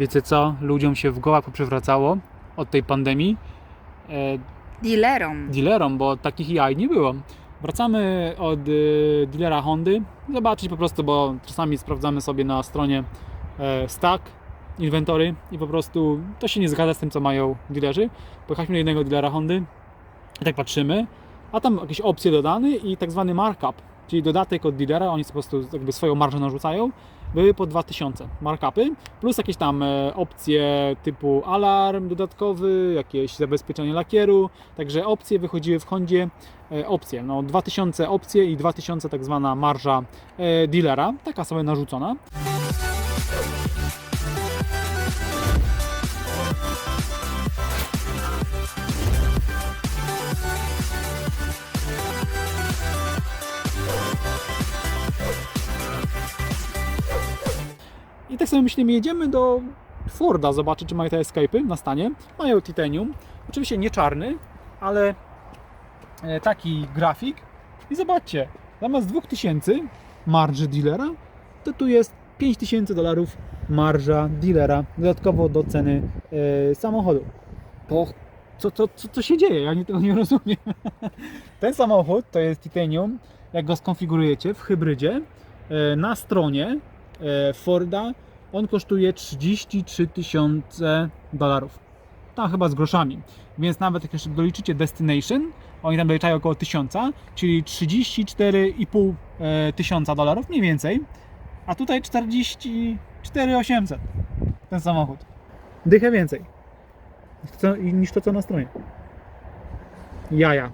Wiecie co? Ludziom się w głowach poprzewracało od tej pandemii. E, Dealerom. dealerom, bo takich jaj nie było. Wracamy od y, dealera Hondy, zobaczyć po prostu, bo czasami sprawdzamy sobie na stronie e, stack, inwentory i po prostu to się nie zgadza z tym, co mają dealerzy. Pojechaliśmy do jednego dealera Hondy i tak patrzymy, a tam jakieś opcje dodane i tak zwany markup, czyli dodatek od dealera, oni po prostu jakby swoją marżę narzucają, były po 2000 markupy, plus jakieś tam e, opcje typu alarm dodatkowy, jakieś zabezpieczenie lakieru, także opcje wychodziły w Hondzie, e, opcje, no 2000 opcje i 2000 tak zwana marża e, dealera, taka sobie narzucona. Tak sobie myślimy, jedziemy do Forda zobaczyć, czy mają te Escape'y na stanie. Mają titanium, oczywiście nie czarny, ale e, taki grafik. I zobaczcie, zamiast 2000 marży dealera, to tu jest 5000 dolarów marża dealera dodatkowo do ceny e, samochodu. To co, co, co, co się dzieje? Ja nie, tego nie rozumiem. Ten samochód to jest titanium, jak go skonfigurujecie w hybrydzie e, na stronie Forda on kosztuje 33 tysiące dolarów. Tam chyba z groszami. Więc nawet jak jeszcze doliczycie Destination, oni tam doliczają około 1000, czyli 34,5 e, tysiąca dolarów mniej więcej. A tutaj 44 800 ten samochód. Dychę więcej co, niż to co na stronie. Jaja.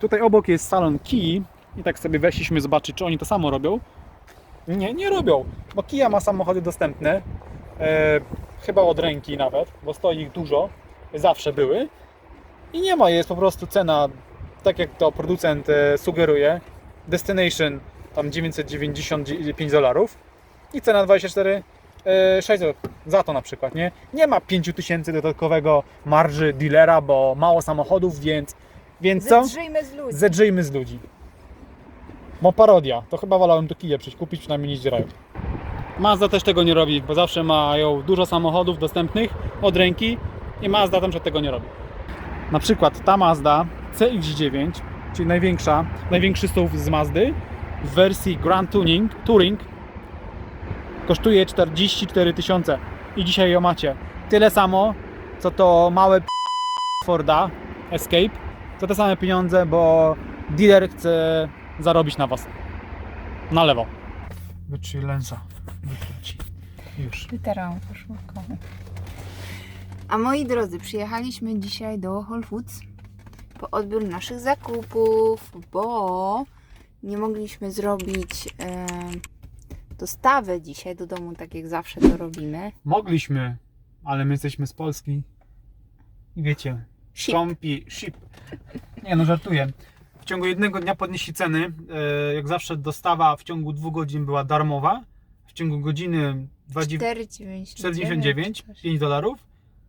Tutaj obok jest salon Key i tak sobie weszliśmy zobaczyć, czy oni to samo robią. Nie, nie robią, bo Kia ma samochody dostępne, e, chyba od ręki nawet, bo stoi ich dużo, zawsze były i nie ma, jest po prostu cena, tak jak to producent e, sugeruje, Destination tam 995 dolarów i cena 24 e, 600 za to na przykład, nie? Nie ma 5000 dodatkowego marży dealera, bo mało samochodów, więc, więc co? Zedrzyjmy z ludzi. Zedrzyjmy z ludzi. Bo parodia. To chyba wolałem do kija przyjść kupić, przynajmniej nie zdzierają. Mazda też tego nie robi, bo zawsze mają dużo samochodów dostępnych od ręki i Mazda tam tego nie robi. Na przykład ta Mazda CX-9, czyli największa, największy SUV z Mazdy w wersji Grand Tuning, Touring kosztuje 44 tysiące i dzisiaj ją macie. Tyle samo, co to małe Forda Escape, za te same pieniądze, bo dealer chce zarobić na was. Na lewo. Wytrzyj lensa. Wytrzyj. Już. Literą poszło komu. A moi drodzy, przyjechaliśmy dzisiaj do Whole Foods po odbiór naszych zakupów, bo nie mogliśmy zrobić e, dostawy dzisiaj do domu, tak jak zawsze to robimy. Mogliśmy, ale my jesteśmy z Polski. I wiecie, Ship. skąpi, ship. Nie no, żartuję. W ciągu jednego dnia podnieśli ceny. E, Jak zawsze dostawa w ciągu dwóch godzin była darmowa. W ciągu godziny 20 4,99, 5 dolarów.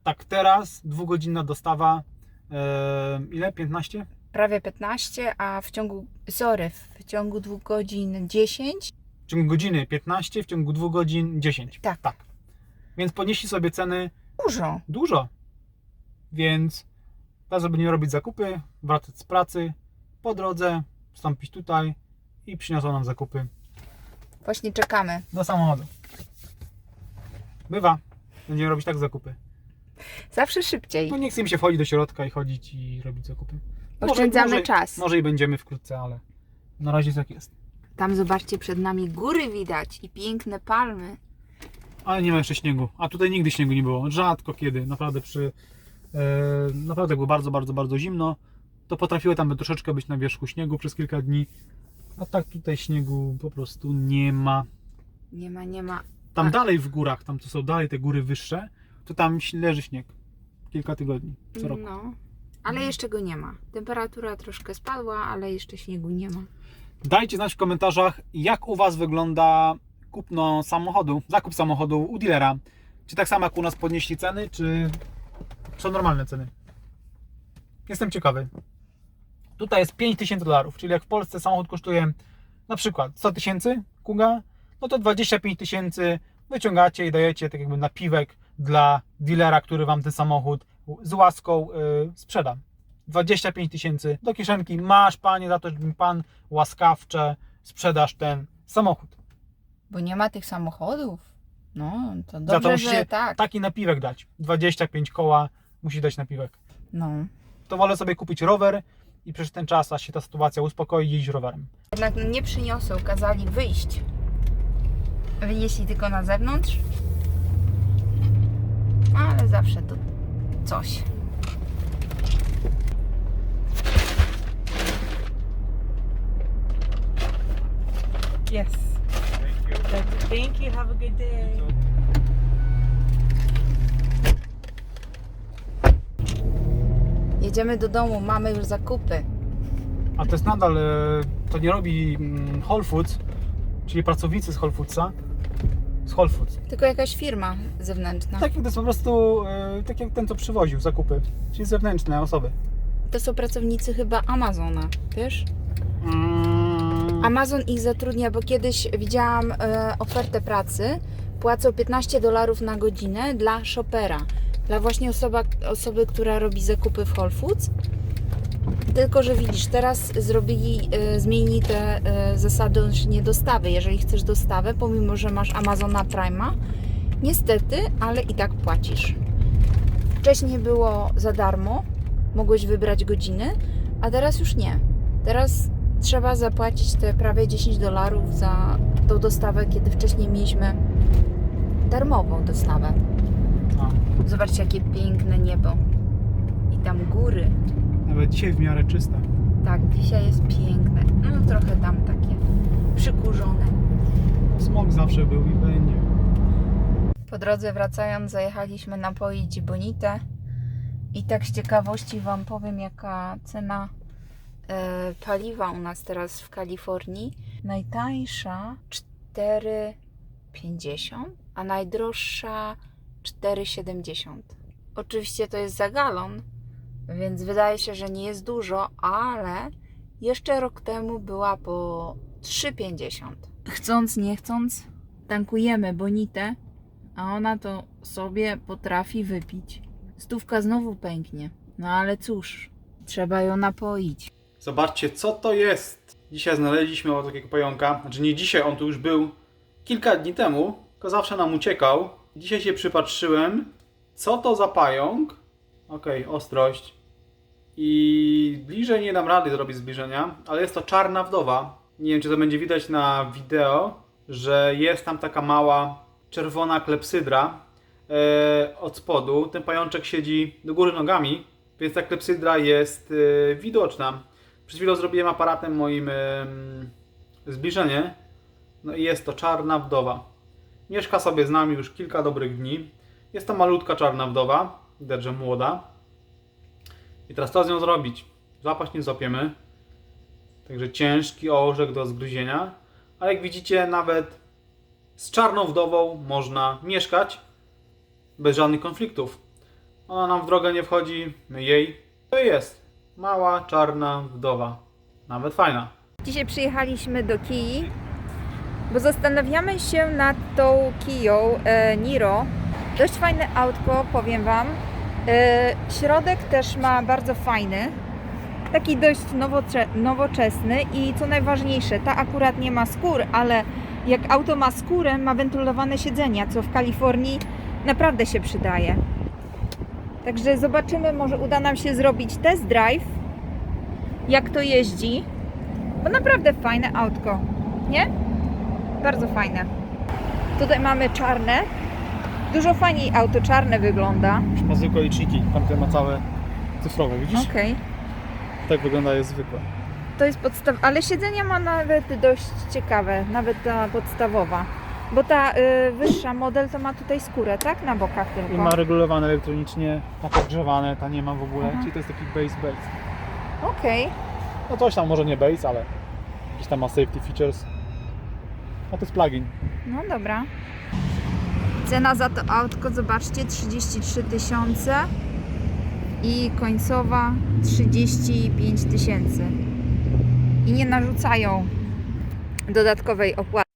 Tak teraz dwugodzinna dostawa e, ile? 15? Prawie 15, a w ciągu, sorry, w ciągu dwóch godzin 10. W ciągu godziny 15, w ciągu dwóch godzin 10. Tak. tak. Więc podnieśli sobie ceny Dużo. dużo. Więc teraz, żeby nie robić zakupy, wracać z pracy, po drodze wstąpić tutaj i przyniosą nam zakupy Właśnie czekamy. do samochodu. Bywa. Będziemy robić tak zakupy. Zawsze szybciej. No nie chce mi się wchodzić do środka i chodzić i robić zakupy. Może- Oszczędzamy może- czas. Może i będziemy wkrótce, ale na razie jest jak jest. Tam zobaczcie, przed nami góry widać i piękne palmy. Ale nie ma jeszcze śniegu. A tutaj nigdy śniegu nie było. Rzadko kiedy. Naprawdę przy... E, naprawdę było bardzo, bardzo, bardzo zimno. To potrafiło tam troszeczkę być na wierzchu śniegu przez kilka dni. A tak tutaj śniegu po prostu nie ma. Nie ma, nie ma. Tam A. dalej w górach, tam co są dalej te góry wyższe, to tam leży śnieg. Kilka tygodni co roku. No, ale jeszcze go nie ma. Temperatura troszkę spadła, ale jeszcze śniegu nie ma. Dajcie znać w komentarzach, jak u Was wygląda kupno samochodu, zakup samochodu u dealera. Czy tak samo jak u nas podnieśli ceny, czy są normalne ceny? Jestem ciekawy. Tutaj jest 5000 dolarów, czyli jak w Polsce samochód kosztuje na przykład 100 tysięcy Kuga, no to 25 tysięcy wyciągacie i dajecie tak jakby napiwek dla dealera, który wam ten samochód z łaską y, sprzeda. 25 tysięcy do kieszonki masz, panie, za to, że mi pan łaskawcze sprzedasz ten samochód. Bo nie ma tych samochodów. No, to Za to dobrze, że tak. taki napiwek dać. 25 koła musi dać napiwek. No. To wolę sobie kupić rower i przez ten czas, aż się ta sytuacja uspokoi, jeździć rowerem. Jednak nie przyniosą, kazali wyjść. Wynieśli tylko na zewnątrz. Ale zawsze to coś. Yes. Thank you. Have a good day. Jedziemy do domu, mamy już zakupy. A to jest nadal, e, to nie robi mm, Whole Foods, czyli pracownicy z Whole Foodsa, z Whole Foods. Tylko jakaś firma zewnętrzna. Tak jak to jest po prostu, e, tak jak ten, co przywoził zakupy, czyli zewnętrzne osoby. To są pracownicy chyba Amazona, wiesz? Mm, Amazon ich zatrudnia, bo kiedyś widziałam e, ofertę pracy. Płacą 15 dolarów na godzinę dla shopera. Dla właśnie osoba, osoby, która robi zakupy w Whole Foods. Tylko, że widzisz, teraz zrobili, e, te e, zasady odnośnie dostawy. Jeżeli chcesz dostawę, pomimo, że masz Amazona Prime'a, niestety, ale i tak płacisz. Wcześniej było za darmo, mogłeś wybrać godziny, a teraz już nie. Teraz trzeba zapłacić te prawie 10 dolarów za tą dostawę, kiedy wcześniej mieliśmy darmową dostawę. Zobaczcie, jakie piękne niebo. I tam góry. nawet dzisiaj w miarę czyste. Tak, dzisiaj jest piękne. No trochę tam takie przykurzone. Smog zawsze był i będzie. Po drodze wracając zajechaliśmy napoić Bonitę i tak z ciekawości Wam powiem jaka cena e, paliwa u nas teraz w Kalifornii. Najtańsza 4,50, a najdroższa 4,70. Oczywiście to jest za galon, więc wydaje się, że nie jest dużo, ale jeszcze rok temu była po 3,50. Chcąc, nie chcąc, tankujemy Bonitę a ona to sobie potrafi wypić. Stówka znowu pęknie. No ale cóż, trzeba ją napoić. Zobaczcie, co to jest. Dzisiaj znaleźliśmy o takiego pająka. Znaczy nie dzisiaj, on tu już był kilka dni temu, tylko zawsze nam uciekał. Dzisiaj się przypatrzyłem, co to za pająk. Okej, ostrość. I bliżej nie dam rady zrobić zbliżenia, ale jest to czarna wdowa. Nie wiem, czy to będzie widać na wideo, że jest tam taka mała czerwona klepsydra e, od spodu. Ten pajączek siedzi do góry nogami, więc ta klepsydra jest e, widoczna. Przed chwilą zrobiłem aparatem moim zbliżenie. No i jest to czarna wdowa. Mieszka sobie z nami już kilka dobrych dni. Jest to malutka czarna wdowa. Widać, że młoda. I teraz co z nią zrobić? Złapać nie złapiemy. Także ciężki orzech do zgryzienia. Ale jak widzicie, nawet z czarną wdową można mieszkać bez żadnych konfliktów. Ona nam w drogę nie wchodzi, my jej. To jest mała czarna wdowa. Nawet fajna. Dzisiaj przyjechaliśmy do Kii, bo zastanawiamy się nad tą Kiją e, Niro. Dość fajne autko, powiem Wam. E, środek też ma bardzo fajny. Taki dość nowocze- nowoczesny i co najważniejsze, ta akurat nie ma skór, ale jak auto ma skórę, ma wentylowane siedzenia, co w Kalifornii naprawdę się przydaje. Także zobaczymy, może uda nam się zrobić test drive, jak to jeździ. Bo naprawdę fajne autko, nie? Bardzo fajne. Tutaj mamy czarne. Dużo fajniej auto czarne wygląda. Już ma zwykłe liczniki, tamte ma całe cyfrowe, widzisz? Okej. Tak wygląda jest zwykłe. To jest podstaw, ale siedzenia ma nawet dość ciekawe, nawet ta podstawowa. Bo ta y, wyższa model to ma tutaj skórę, tak? Na bokach tylko. I ma regulowane elektronicznie, ma podgrzewane, ta nie ma w ogóle, Aha. czyli to jest taki base base. Okej. No coś tam, może nie base, ale jakiś tam ma safety features. A to jest plugin. No dobra. Cena za to autko, zobaczcie, 33 tysiące i końcowa 35 tysięcy. I nie narzucają dodatkowej opłaty.